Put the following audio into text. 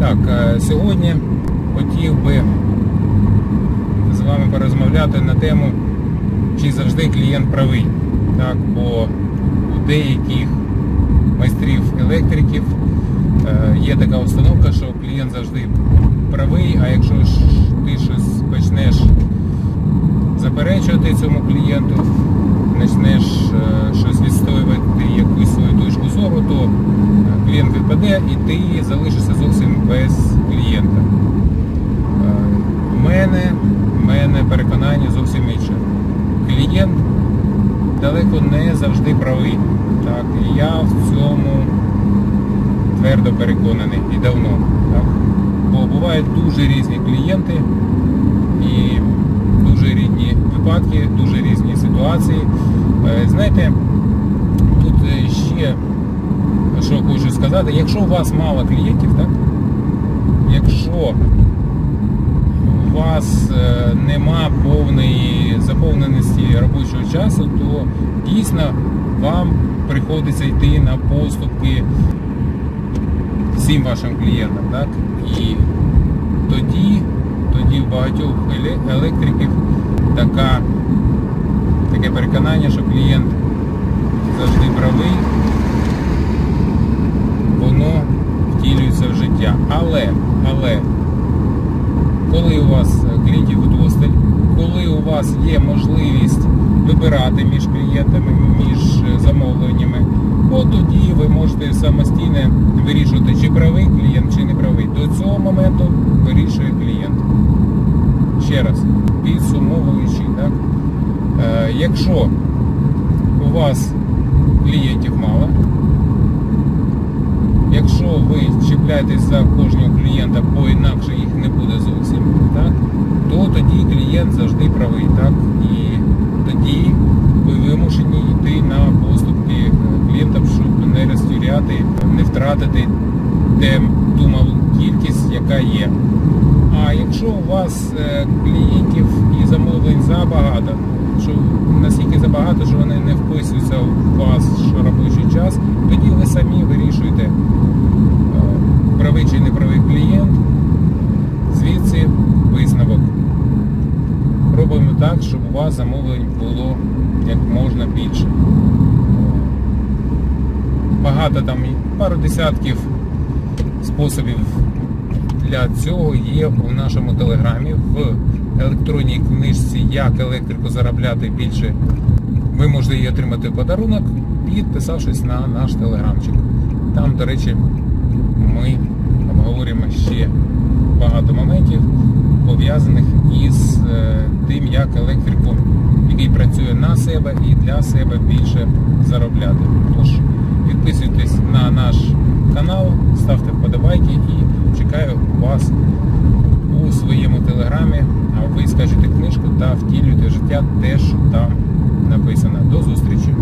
Так, е, сьогодні хотів би з вами порозмовляти на тему, чи завжди клієнт правий. Так, бо у деяких майстрів електриків е, є така установка, що клієнт завжди правий, а якщо ж ти щось почнеш заперечувати цьому клієнту, почнеш е, щось відстоювати якусь свою точку зору, то клієнт відпаде і ти залишишся зовсім без клієнта. Е, В мене, мене переконання зовсім інше. Клієнт далеко не завжди правий. Так, і я в цьому твердо переконаний і давно. Так. Бо бувають дуже різні клієнти і дуже різні випадки, дуже різні ситуації. Е, Знаєте, тут е, ще що хочу сказати, якщо у вас мало клієнтів, так? Якщо у вас е, нема повної заповненості робочого часу, то дійсно вам приходиться йти на поступки всім вашим клієнтам. Так? І тоді, тоді в багатьох електриків така, таке переконання, що клієнт завжди правий, життя. Але, але, коли у вас клієнтів вдосталь, коли у вас є можливість вибирати між клієнтами, між замовленнями, от тоді ви можете самостійно вирішувати, чи правий клієнт, чи не правий. До цього моменту вирішує клієнт. Ще раз, підсумовуючи, так? Е, якщо у вас клієнтів мало, якщо ви чіпляєтесь за кожного клієнта, бо інакше їх не буде зовсім, так, то тоді клієнт завжди правий. Так? І тоді ви вимушені йти на поступки е, клієнтам, щоб не розтіряти, не втратити ту малу кількість, яка є. А якщо у вас е, клієнтів і замовлень забагато, що настільки забагато, що вони не вписуються в ваш робочий час, тоді ви самі вирішуєте, е, правий чи не правий клієнт, звідси висновок. Робимо вас замовлень було як можна більше. Багато там, пару десятків способів для цього є у нашому телеграмі в електронній книжці Як електрику заробляти більше. Ви можете її отримати в подарунок, підписавшись на наш телеграмчик. Там, до речі, ми обговорюємо ще багато моментів, пов'язаних із е, тим, як електрику, який працює на себе і для себе більше заробляти. Тож підписуйтесь на наш канал, ставте вподобайки і чекаю вас у своєму телеграмі. А ви скачете книжку та втілюйте життя те, що там написано. До зустрічі!